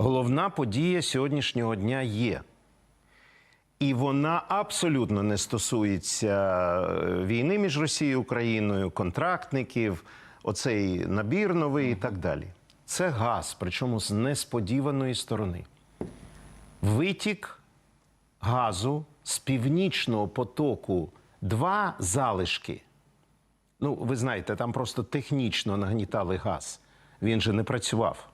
Головна подія сьогоднішнього дня є. І вона абсолютно не стосується е, війни між Росією і Україною, контрактників, оцей набір новий і так далі. Це газ, причому з несподіваної сторони. Витік газу з північного потоку два залишки. Ну, ви знаєте, там просто технічно нагнітали газ. Він же не працював.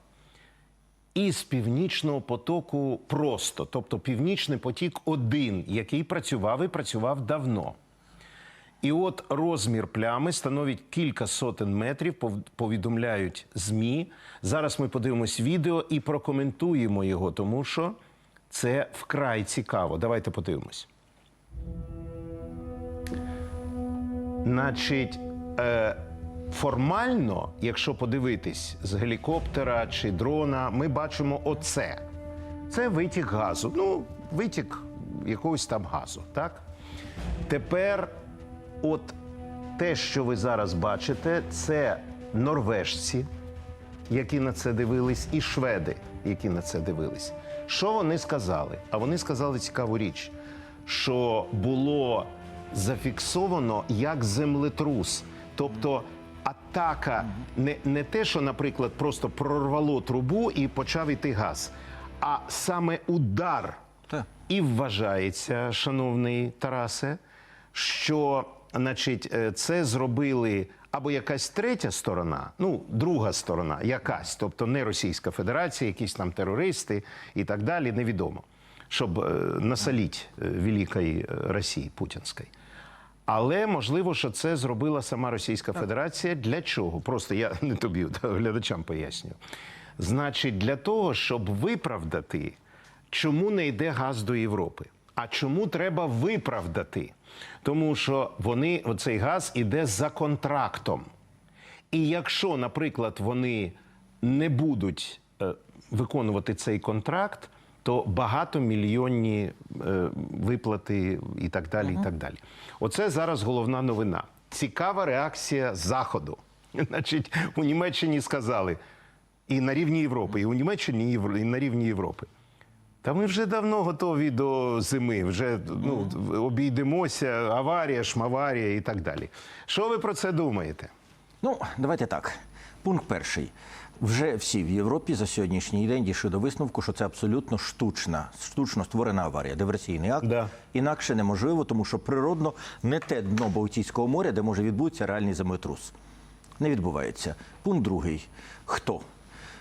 І з північного потоку просто, тобто північний потік один, який працював і працював давно. І от розмір плями становить кілька сотень метрів, повідомляють ЗМІ. Зараз ми подивимось відео і прокоментуємо його, тому що це вкрай цікаво. Давайте подивимось. Значить, е, формально, якщо подивитись з гелікоптера чи дрона, ми бачимо оце. Це витік газу. Ну, витік якогось там газу, так? Тепер, от те, що ви зараз бачите, це норвежці, які на це дивились, і шведи, які на це дивились. Що вони сказали? А вони сказали цікаву річ, що було зафіксовано як землетрус. Тобто атака не, не те, що, наприклад, просто прорвало трубу і почав іти газ, а саме удар. Так. І вважається, шановний Тарасе, що значить, е, це зробили або якась третя сторона, ну, друга сторона, якась, тобто не Російська Федерація, якісь там терористи і так далі, невідомо, щоб е, насоліть е, великої Росії путінської. Але можливо, що це зробила сама Російська Федерація. Для чого? Просто я не тобі, глядачам пояснюю. Значить, для того, щоб виправдати, чому не йде газ до Європи. А чому треба виправдати? Тому що вони, оцей газ іде за контрактом. І якщо, наприклад, вони не будуть е, виконувати цей контракт, то багатомільйонні е, виплати і так далі. і так далі. Оце зараз головна новина. Цікава реакція Заходу. Значить, у Німеччині сказали і на рівні Європи, і у Німеччині, і на рівні Європи. Та ми вже давно готові до зими, вже ну, обійдемося, аварія, шмаварія і так далі. Що ви про це думаєте? Ну, давайте так. Пункт перший. Вже всі в Європі за сьогоднішній день дійшли до висновку, що це абсолютно штучна, штучно створена аварія, диверсійний акт. Да. Інакше неможливо, тому що природно не те дно Балтійського моря, де може відбутися реальний землетрус. Не відбувається. Пункт другий. Хто?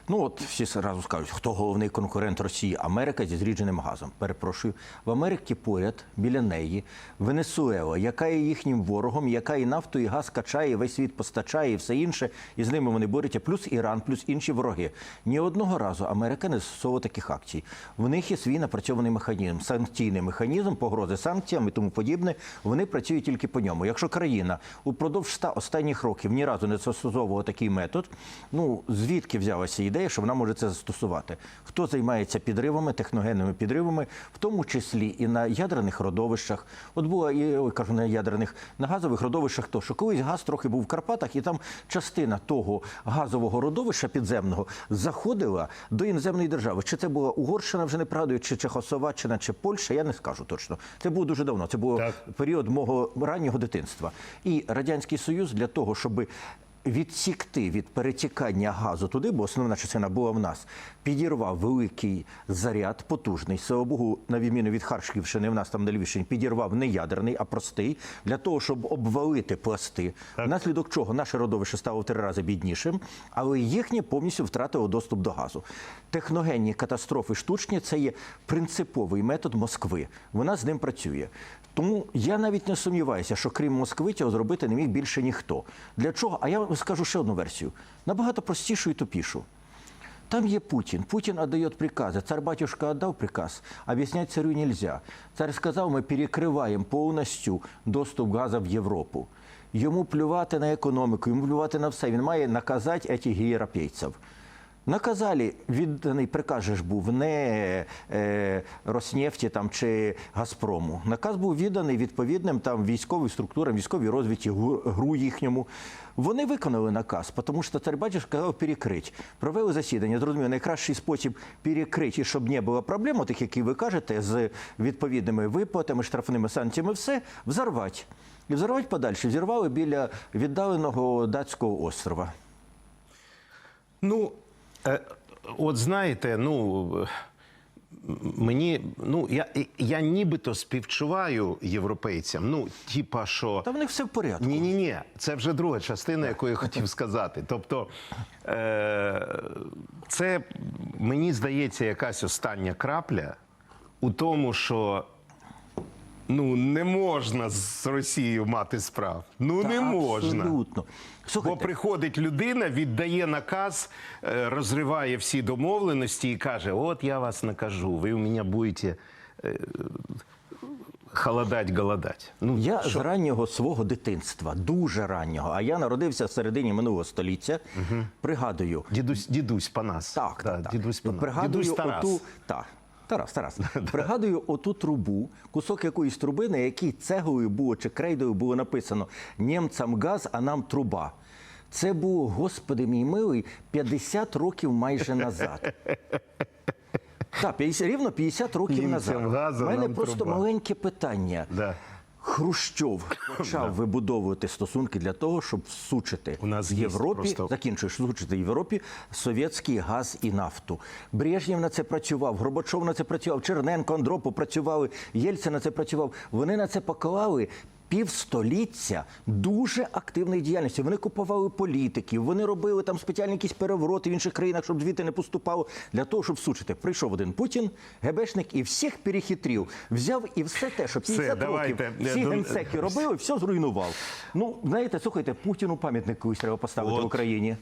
Ну от всі одразу скажуть, хто головний конкурент Росії? Америка зі зрідженим газом. Перепрошую, в Америці поряд біля неї Венесуела, яка є їхнім ворогом, яка і нафту, і газ качає, і весь світ постачає, і все інше. І з ними вони борються. Плюс Іран, плюс інші вороги. Ні одного разу Америка не застосовувала таких акцій. В них є свій напрацьований механізм, санкційний механізм, погрози санкціями і тому подібне. Вони працюють тільки по ньому. Якщо країна упродовж 100 останніх років ні разу не застосовувала такий метод, ну звідки взялася ідея, що вона може це застосувати? Хто займається підривами, техногенними підривами, в тому числі і на ядерних родовищах? От була і ой, кажу, на ядерних на газових родовищах, то що колись газ трохи був в Карпатах, і там частина того газового родовища підземного заходила до іноземної держави. Чи це була Угорщина, вже не пригадую, чи Чехословаччина, чи Польща, я не скажу точно. Це було дуже давно. Це Так. період мого раннього дитинства. І радянський союз для того, щоб відсікти від перетікання газу туди, бо основна частина була в нас, підірвав великий заряд, потужний. Слава Богу, на відміну від Харківщини, в нас там на Львівщині підірвав не ядерний, а простий, для того, щоб обвалити пласти. Внаслідок чого наше родовище стало в три рази біднішим, але їхнє повністю втратило доступ до газу. Техногенні катастрофи штучні це є принциповий метод Москви. Вона з ним працює. Тому я навіть не сумніваюся, що крім Москви цього зробити не міг більше ніхто. Для чого? А я скажу ще одну версію: набагато простішу і тупішу. Там є Путин. Путин отдает приказы. Царь-батюшка отдал приказ. Объяснять царю нельзя. Царь сказав, ми перекриваємо повністю доступ газу в Європу. Йому плювати на економіку, йому плювати на все. Він має наказати цих європейців. Наказали, відданий приказ же ж був не е, Роснефті там, чи Газпрому. Наказ був відданий відповідним там військовим структурам, військовій розвідці, ГРУ їхньому. Вони виконали наказ, тому що цар батюшка сказав перекрити. Провели засідання. Зрозуміло, найкращий спосіб перекрити, щоб не було проблем, отих, які ви кажете, з відповідними виплатами, штрафними санкціями, все взорвати. І взорвати подальше. Взірвали біля віддаленого датського острова. Ну, от знаєте, ну. е, Мені, ну я, я нібито співчуваю європейцям. Ну, типа, що Та в них все в порядку. ні, ні, ні, це вже друга частина, яку я хотів сказати. Тобто, е, це мені здається якась остання крапля у тому, що ну не можна з Росією мати справ. Ну Та не можна. Абсолютно. Бо приходить людина, віддає наказ, е, розриває всі домовленості і каже: От я вас накажу, ви у мене будете е, холодать, голодать. Ну, я що? з раннього свого дитинства, дуже раннього, а я народився в середині минулого століття. Пригадую, Дідусь, дідусь Панас. так, так, так. Дідусь Панас. Пригадую Дідусь Тарас. оту, так. Тарас, Тарас. Пригадую оту трубу, кусок якоїсь труби, на якій цеглою було чи крейдою було написано «Німцям газ, а нам труба». Це було, господи мій милий, 50 років майже назад. Так, 50, рівно 50 років Німцям назад. У мене нам просто труба. маленьке питання. Да. Хрущов почав вибудовувати стосунки для того, щоб всучити У нас в Європі, просто- закінчуєш, всучити Європі совєтський газ і нафту. Брежнєв на це працював, Горбачов на це працював, Черненко, Андропов працювали, Єльцин на це працював. Вони на це поклали півстоліття дуже активної діяльності. Вони купували політиків, вони робили там спеціальні якісь перевороти в інших країнах, щоб звідти не поступало, для того, щоб сучити. Прийшов один Путін, ГБшник, і всіх перехитрів. Взяв і все те, що 50 давайте. років всі генсеки робили, все зруйнував. Ну, знаєте, слухайте, Путіну пам'ятник колись треба поставити От. в Україні.